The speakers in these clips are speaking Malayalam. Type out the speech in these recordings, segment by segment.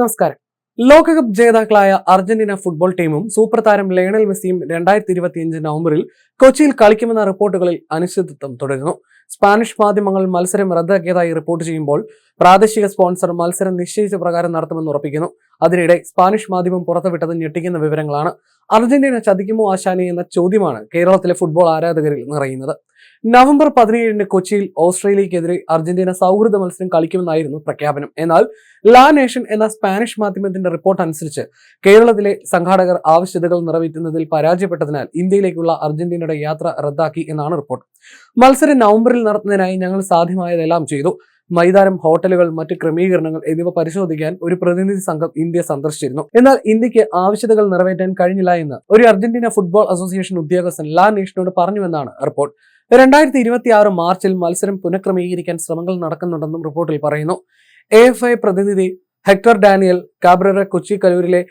നമസ്കാരം. ലോകകപ്പ് ജേതാക്കളായ അർജന്റീന ഫുട്ബോൾ ടീമും സൂപ്പർ താരം ലയണൽ മെസ്സിയും രണ്ടായിരത്തി ഇരുപത്തിയഞ്ച് നവംബറിൽ കൊച്ചിയിൽ കളിക്കുമെന്ന റിപ്പോർട്ടുകളിൽ അനിശ്ചിതത്വം തുടരുന്നു. സ്പാനിഷ് മാധ്യമങ്ങൾ മത്സരം റദ്ദാക്കിയതായി റിപ്പോർട്ട് ചെയ്യുമ്പോൾ പ്രാദേശിക സ്പോൺസർ മത്സരം നിശ്ചയിച്ച പ്രകാരം നടത്തുമെന്ന് ഉറപ്പിക്കുന്നു. അതിനിടെ സ്പാനിഷ് മാധ്യമം പുറത്തുവിട്ടത് ഞെട്ടിക്കുന്ന വിവരങ്ങളാണ്. അർജന്റീന ചതിക്കുമോ ആശാനി എന്ന ചോദ്യമാണ് കേരളത്തിലെ ഫുട്ബോൾ ആരാധകരിൽ നിറയുന്നത്. നവംബർ പതിനേഴിന് കൊച്ചിയിൽ ഓസ്ട്രേലിയക്കെതിരെ അർജന്റീന സൗഹൃദ മത്സരം കളിക്കുമെന്നായിരുന്നു പ്രഖ്യാപനം. എന്നാൽ ലാ നേഷൻ എന്ന സ്പാനിഷ് മാധ്യമത്തിന്റെ റിപ്പോർട്ട് അനുസരിച്ച് കേരളത്തിലെ സംഘാടകർ ആവശ്യതകൾ നിറവേറ്റുന്നതിൽ പരാജയപ്പെട്ടതിനാൽ ഇന്ത്യയിലേക്കുള്ള അർജന്റീനയുടെ യാത്ര റദ്ദാക്കി എന്നാണ് റിപ്പോർട്ട് മത്സരം നവംബറിൽ നടത്തുന്നതിനായി ഞങ്ങൾ സാധ്യമായതെല്ലാം ചെയ്തു. മൈതാനം ഹോട്ടലുകൾ മറ്റ് ക്രമീകരണങ്ങൾ എന്നിവ പരിശോധിക്കാൻ ഒരു പ്രതിനിധി സംഘം ഇന്ത്യ സന്ദർശിച്ചിരുന്നു. എന്നാൽ ഇന്ത്യയ്ക്ക് ആവശ്യതകൾ നിറവേറ്റാൻ കഴിഞ്ഞില്ല എന്ന് ഒരു അർജന്റീന ഫുട്ബോൾ അസോസിയേഷൻ ഉദ്യോഗസ്ഥൻ ലാ നേഷനോട് പറഞ്ഞുവെന്നാണ് റിപ്പോർട്ട്. രണ്ടായിരത്തി ഇരുപത്തി ആറ് മാർച്ചിൽ മത്സരം പുനഃക്രമീകരിക്കാൻ ശ്രമങ്ങൾ നടക്കുന്നുണ്ടെന്നും റിപ്പോർട്ടിൽ പറയുന്നു. എ എഫ് ഐ പ്രതിനിധി ഹെക്ടർ ഡാനിയൽ കാബ്രറ കൊച്ചി കലൂരിലെ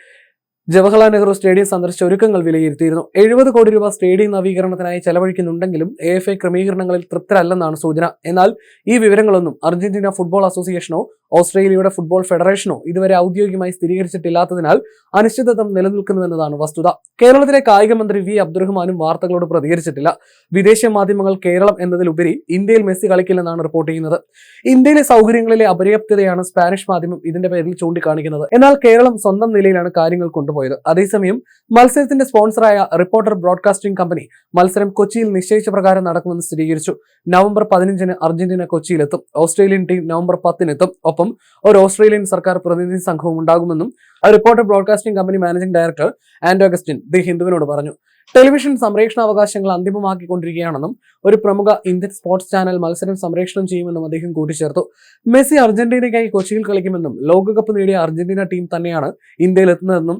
ജവഹർലാൽ നെഹ്റു സ്റ്റേഡിയം സന്ദർശിച്ച ഒരുക്കങ്ങൾ വിലയിരുത്തിയിരുന്നു. എഴുപത് കോടി രൂപ സ്റ്റേഡിയം നവീകരണത്തിനായി ചെലവഴിക്കുന്നുണ്ടെങ്കിലും എ എഫ് ഐ ക്രമീകരണങ്ങളിൽ തൃപ്തരല്ലെന്നാണ് സൂചന. എന്നാൽ ഈ വിവരങ്ങളൊന്നും അർജന്റീന ഫുട്ബോൾ അസോസിയേഷനോ ഓസ്ട്രേലിയയുടെ ഫുട്ബോൾ ഫെഡറേഷനോ ഇതുവരെ ഔദ്യോഗികമായി സ്ഥിരീകരിച്ചിട്ടില്ലാത്തതിനാൽ അനിശ്ചിതത്വം നിലനിൽക്കുന്നുവെന്നതാണ് വസ്തുത. കേരളത്തിലെ കായിക മന്ത്രി വി. അബ്ദുറഹ്മാനും വാർത്തകളോട് പ്രതികരിച്ചിട്ടില്ല. വിദേശ മാധ്യമങ്ങൾ കേരളം എന്നതിലുപരി ഇന്ത്യയിൽ മെസ്സി കളിക്കില്ലെന്നാണ് റിപ്പോർട്ട് ചെയ്യുന്നത്. ഇന്ത്യയിലെ സൗകര്യങ്ങളിലെ അപര്യാപ്തതയാണ് സ്പാനിഷ് മാധ്യമം ഇതിന്റെ പേരിൽ ചൂണ്ടിക്കാണിക്കുന്നത്. എന്നാൽ കേരളം സ്വന്തം നിലയിലാണ് കാര്യങ്ങൾ കൊണ്ടുപോയത്. അതേസമയം മത്സരത്തിന്റെ സ്പോൺസറായ റിപ്പോർട്ടർ ബ്രോഡ്കാസ്റ്റിംഗ് കമ്പനി മത്സരം കൊച്ചിയിൽ നിശ്ചയിച്ച പ്രകാരം നടക്കുമെന്ന് സ്ഥിരീകരിച്ചു. നവംബർ പതിനഞ്ചിന് അർജന്റീന കൊച്ചിയിലെത്തും. ഓസ്ട്രേലിയൻ ടീം നവംബർ പത്തിനെത്തും. ഒപ്പം ഒരു ഓസ്ട്രേലിയൻ സർക്കാർ പ്രതിനിധി സംഘവും ഉണ്ടാകുമെന്നും ആ Reporter broadcasting company managing director Anto Augustine the ഹിന്ദുവിനോട് പറഞ്ഞു. ടെലിവിഷൻ സംപ്രേഷണ അവകാശങ്ങൾ അന്തിമമാക്കിക്കൊണ്ടിരിക്കുകയാണെന്നും ഒരു പ്രമുഖ ഇന്ത്യൻ സ്പോർട്സ് ചാനൽ മത്സരം സംപ്രേഷണം ചെയ്യുമെന്നും അദ്ദേഹം കൂട്ടിച്ചേർത്തു. മെസ്സി അർജന്റീനയ്ക്കായി കൊച്ചിയിൽ കളിക്കുമെന്നും ലോകകപ്പ് നേടിയ അർജന്റീന ടീം തന്നെയാണ് ഇന്ത്യയിൽ എത്തുന്നതെന്നും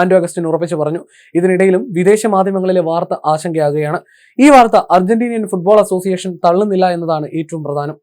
ആൻഡോ അഗസ്റ്റിൻ ഉറപ്പിച്ചു പറഞ്ഞു. ഇതിനിടയിലും വിദേശ മാധ്യമങ്ങളിലെ വാർത്ത ആശങ്കയാകുകയാണ്. ഈ വാർത്ത അർജന്റീനിയൻ ഫുട്ബോൾ അസോസിയേഷൻ തള്ളുന്നില്ല എന്നതാണ് ഏറ്റവും പ്രധാനം.